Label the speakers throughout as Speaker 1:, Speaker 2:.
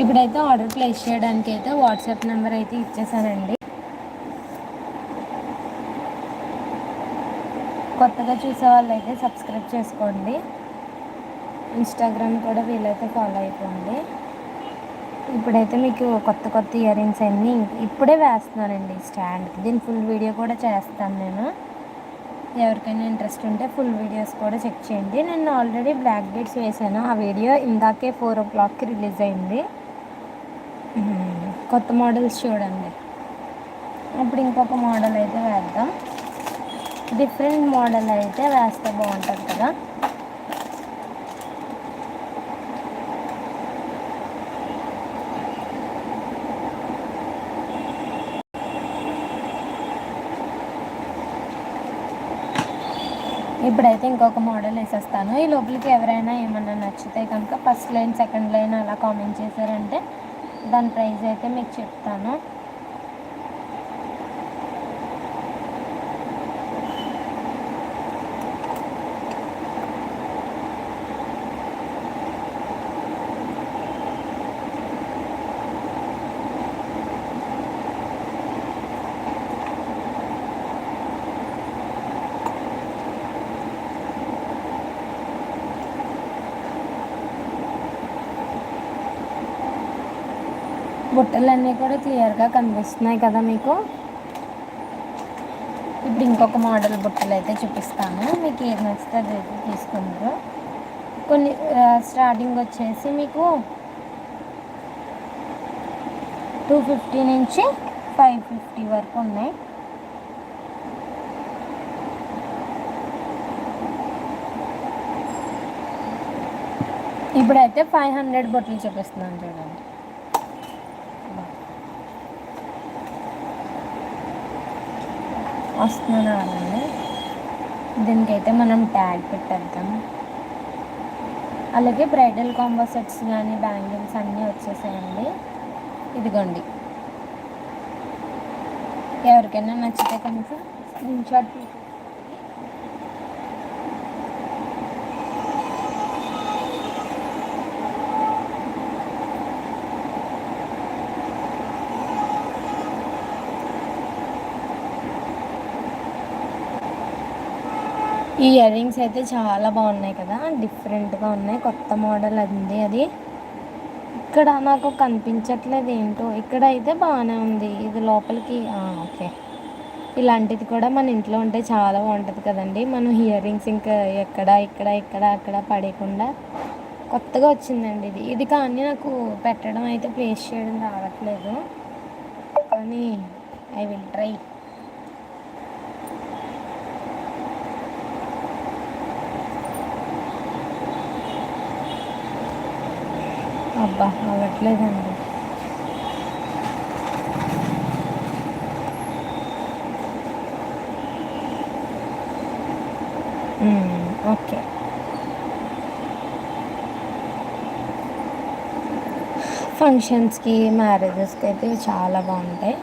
Speaker 1: ఇప్పుడైతే order place చేయడానికి అయితే వాట్సాప్ నెంబర్ అయితే ఇచ్చేసానండి కొత్తగా చూసే వాళ్ళు అయితే సబ్స్క్రైబ్ చేసుకోండి. ఇన్స్టాగ్రామ్ కూడా వీలైతే ఫాలో అయిపోండి. ఇప్పుడైతే మీకు కొత్త కొత్త ఇయర్ రింగ్స్ అన్నీ ఇప్పుడే వేస్తున్నానండి స్టాండ్కి దీని ఫుల్ వీడియో కూడా చేస్తాను నేను. ఎవరికైనా ఇంట్రెస్ట్ ఉంటే ఫుల్ వీడియోస్ కూడా చెక్ చేయండి. నేను ఆల్రెడీ బ్లాక్ బీడ్స్ వేసాను. ఆ వీడియో ఇందాకే ఫోర్ ఓ క్లాక్కి రిలీజ్ అయింది. కొత్త మోడల్స్ చూడండి. ఇప్పుడు ఇంకొక మోడల్ అయితే వేద్దాం. డిఫరెంట్ మోడల్ అయితే వేస్తే బాగుంటుంది కదా. ఇప్పుడైతే ఇంకొక మోడల్ వేసేస్తాను. ఈ లోపలికి ఎవరైనా ఏమన్నా నచ్చితే కనుక ఫస్ట్ లైన్ సెకండ్ లైన్ అలా కామెంట్ చేశారంటే దాని ప్రైస్ అయితే మీకు చెప్తాను. బుట్టలన్నీ కూడా క్లియర్గా కనిపిస్తున్నాయి కదా మీకు. ఇప్పుడు ఇంకొక మోడల్ బుట్టలు అయితే చూపిస్తాను. మీకు ఏది నచ్చితే అది అయితే తీసుకున్నారు కొన్ని స్టార్టింగ్ వచ్చేసి మీకు టూ ఫిఫ్టీ నుంచి ఫైవ్ ఫిఫ్టీ వరకు ఉన్నాయి. ఇప్పుడైతే ఫైవ్ హండ్రెడ్ బొట్టలు చూపిస్తున్నాను చూడండి. వస్తున్నాను అలానే దీనికైతే మనం ట్యాగ్ పెట్టేద్దాం. అలాగే బ్రైడల్ కాంబో సెట్స్ కానీ బ్యాంగిల్స్ అన్నీ వచ్చేసాయండి. ఇదిగోండి. ఎవరికైనా నచ్చితే కనుక స్క్రీన్ షాట్ ఈ ఇయర్ రింగ్స్ అయితే చాలా బాగున్నాయి కదా డిఫరెంట్గా ఉన్నాయి. కొత్త మోడల్ ఉంది అది. ఇక్కడ నాకు కనిపించట్లేదు ఏంటో. ఇక్కడ అయితే బాగానే ఉంది. ఇది లోపలికి ఓకే. ఇలాంటిది కూడా మన ఇంట్లో ఉంటే చాలా బాగుంటుంది కదండి. మనం ఇయర్ రింగ్స్ ఇంకా ఎక్కడ ఇక్కడ ఇక్కడ అక్కడ పడేయకుండా కొత్తగా వచ్చిందండి ఇది. ఇది కానీ నాకు పెట్టడం అయితే ప్లేస్ చేయడం రావట్లేదు. కానీ ఐ విల్ ట్రై. అబ్బా అవ్వట్లేదండి ఓకే. ఫంక్షన్స్కి మ్యారేజెస్కి అయితే చాలా బాగుంటాయి.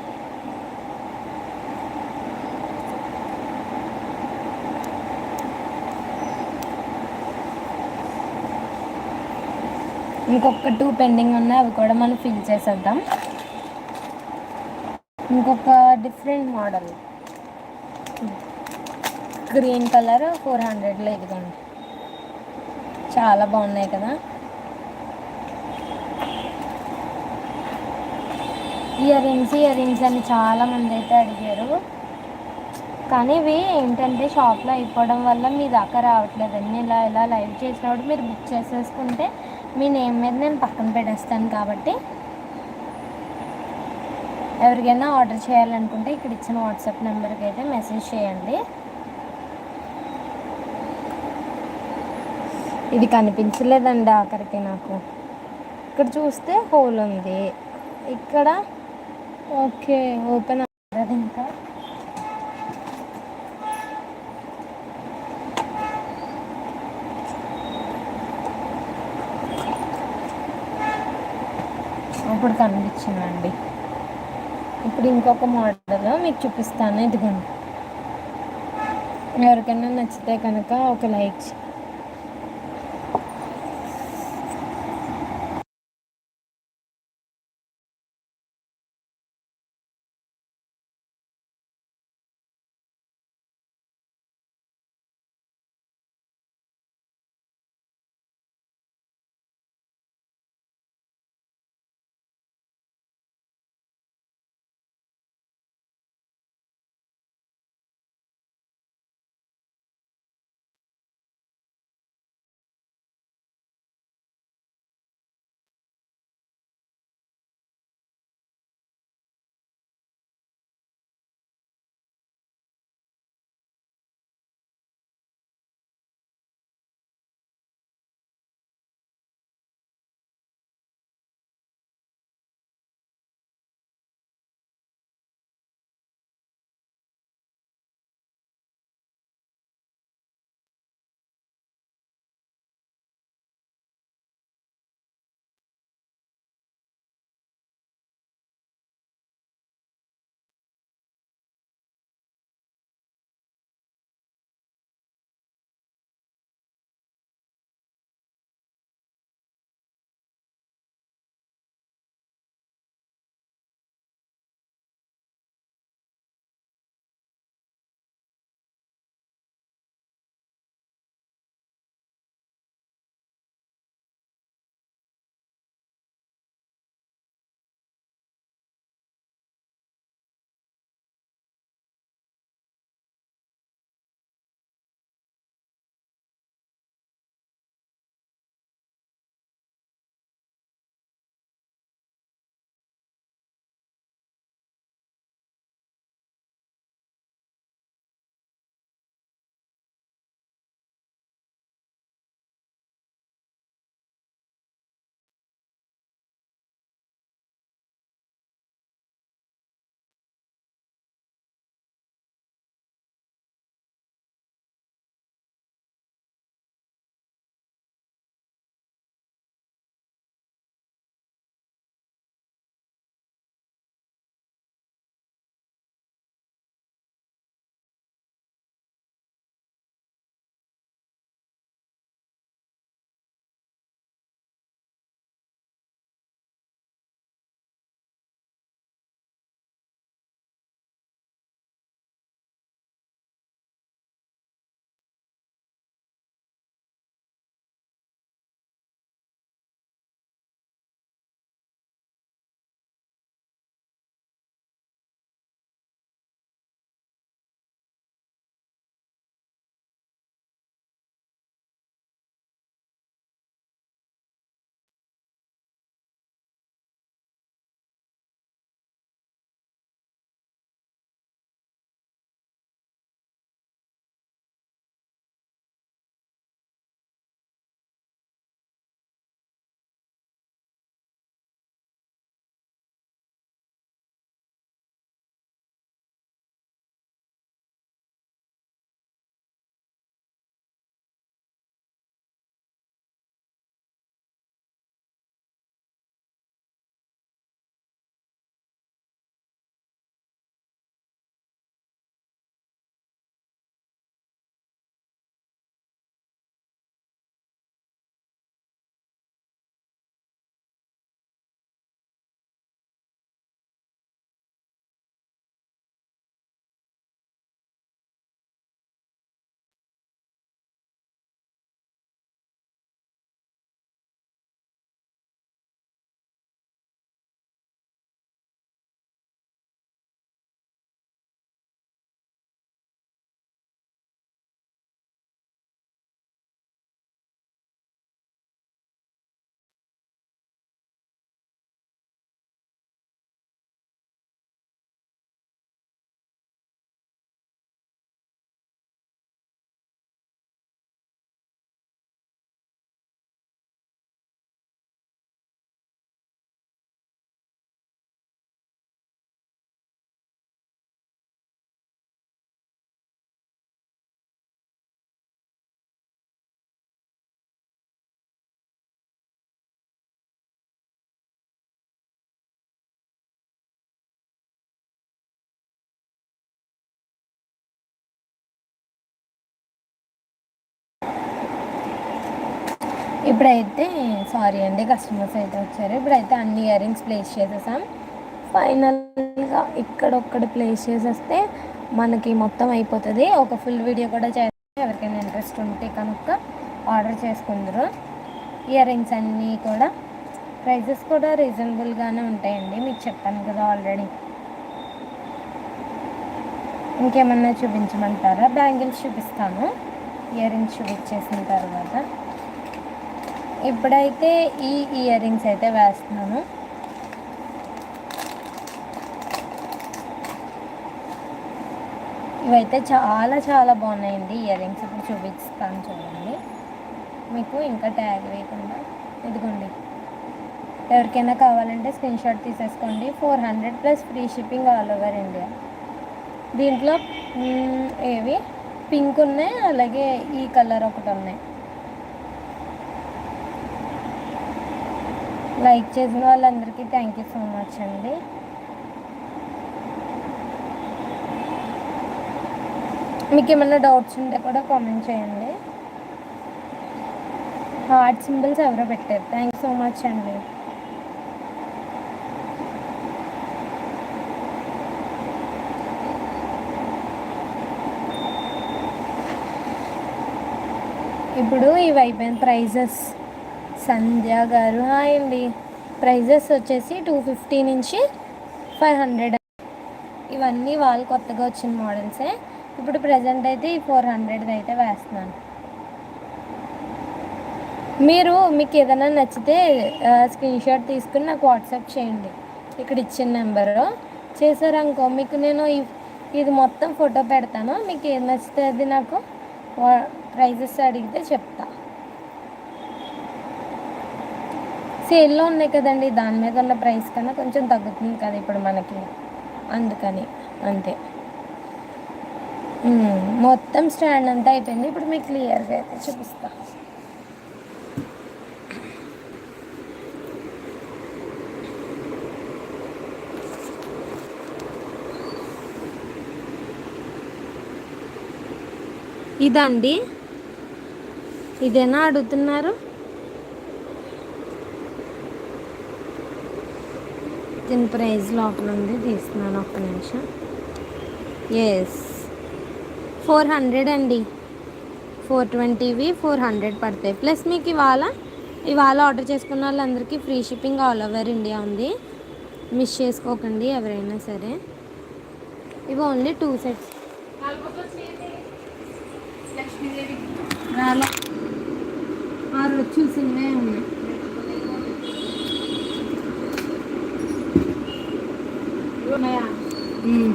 Speaker 1: ఇంకొక టూ పెండింగ్ ఉన్నాయి అవి కూడా మనం ఫిల్ చేసేద్దాం. ఇంకొక different model green colour four హండ్రెడ్లో ఇదిగోండి చాలా బాగున్నాయి కదా. ఇయర్ రింగ్స్ ఇయర్ రింగ్స్ అని చాలామంది అయితే అడిగారు. కానీ ఇవి ఏంటంటే షాప్లో అయిపోవడం వల్ల మీ దాకా రావట్లేదండి ఇలా ఇలా లైవ్ చేసినప్పుడు మీరు బుక్ చేసేసుకుంటే మీ నేమ్ మీద నేను పక్కన పెట్టేస్తాను కాబట్టి ఎవరికైనా ఆర్డర్ చేయాలనుకుంటే ఇక్కడ ఇచ్చిన వాట్సాప్ నెంబర్కి అయితే మెసేజ్ చేయండి. ఇది కనిపించలేదండి ఆఖరికి నాకు. ఇక్కడ చూస్తే హోల్ ఉంది. ఇక్కడ ఓకే ఓపెన్ అవ్వదు ఇంకా. ఇప్పుడు కనిపించిందండి. ఇప్పుడు ఇంకొక మోడల్ మీకు చూపిస్తాను. ఇదిగోండి. ఎవరికైనా నచ్చితే కనుక ఒక లైక్ ఇప్పుడైతే సారీ అండి కస్టమర్స్ అయితే వచ్చారు. ఇప్పుడైతే అన్ని ఇయర్ రింగ్స్ ప్లేస్ చేసేసాం. ఫైనల్గా ఇక్కడ ప్లేస్ చేసేస్తే మనకి మొత్తం అయిపోతుంది. ఒక ఫుల్ వీడియో కూడా చేస్తే ఎవరికైనా ఇంట్రెస్ట్ ఉంటే కనుక ఆర్డర్ చేసుకుందరు. ఇయర్ రింగ్స్ అన్నీ కూడా ప్రైజెస్ కూడా రీజనబుల్గానే ఉంటాయండి. మీకు చెప్పాను కదా ఆల్రెడీ ఇంకేమన్నా చూపించమంటారా? బ్యాంగిల్స్ చూపిస్తాను. ఇయర్ రింగ్స్ చూపించేసిన తర్వాత. ఇప్పుడైతే ఈ ఇయర్ రింగ్స్ అయితే వేస్తున్నాను. ఇవైతే చాలా చాలా బాగున్నాయండి ఇయర్ రింగ్స్ ఇప్పుడు చూపిస్తాను చూడండి. మీకు ఇంకా ట్యాగ్ వేయకుండా ఇదిగోండి. ఎవరికైనా కావాలంటే స్క్రీన్ షాట్ తీసేసుకోండి. Four hundred plus free shipping all over India దీంట్లో ఏవి? పింక్ ఉన్నాయి అలాగే ఈ కలర్ ఒకటి ఉన్నాయి. లైక్ చేసిన వాళ్ళందరికీ థ్యాంక్ యూ సో మచ్ అండి. మీకు ఏమైనా డౌట్స్ ఉంటే కూడా కామెంట్ చేయండి. హార్ట్ సింబల్స్ ఎవరో పెట్టారు. థ్యాంక్ సో మచ్ అండి. ఇప్పుడు ఇవి అయిపోయిన ప్రైజెస్ సంధ్య గారు. హాయ్ అండి. ప్రైజెస్ వచ్చేసి టూ ఫిఫ్టీ నుంచి ఫైవ్ హండ్రెడ్. ఇవన్నీ వాళ్ళు కొత్తగా వచ్చిన మోడల్సే. ఇప్పుడు ప్రజెంట్ అయితే ఈ ఫోర్ హండ్రెడ్ది అయితే వేస్తున్నాను. మీరు మీకు ఏదైనా నచ్చితే స్క్రీన్ షాట్ తీసుకుని నాకు వాట్సాప్ చేయండి. ఇక్కడ ఇచ్చిన నెంబరు. చేశారనుకో మీకు నేను ఇది మొత్తం ఫోటో పెడతాను. మీకు ఏది నచ్చితే అది నాకు ప్రైజెస్ అడిగితే చెప్తా. సేల్లో ఉన్నాయి కదండి దాని మీద ఉన్న ప్రైస్ కన్నా కొంచెం తగ్గుతుంది కదా ఇప్పుడు మనకి. అందుకని అంతే. మొత్తం స్టాండ్ అంతా అయిపోయింది. ఇప్పుడు మీకు క్లియర్గా అయితే చూపిస్తా. ఇదండి. ఇదేనా అడుగుతున్నారు? దీని ప్రైస్ లోపల ఉంది. తీస్తున్నాను ఒక్క నిమిషం. ఎస్ ఫోర్ హండ్రెడ్ అండి. ఫోర్ ట్వంటీవి ఫోర్ హండ్రెడ్ పడతాయి. ప్లస్ మీకు ఇవాళ ఇవాళ ఆర్డర్ చేసుకున్న వాళ్ళందరికీ free shipping all over India ఉంది. మిస్ చేసుకోకండి ఎవరైనా సరే. ఇవి ఓన్లీ టూ సెట్స్ ఆ రోజు చూసినవే ఉన్నాయి
Speaker 2: ఉన్నాయా
Speaker 1: మ్మ్.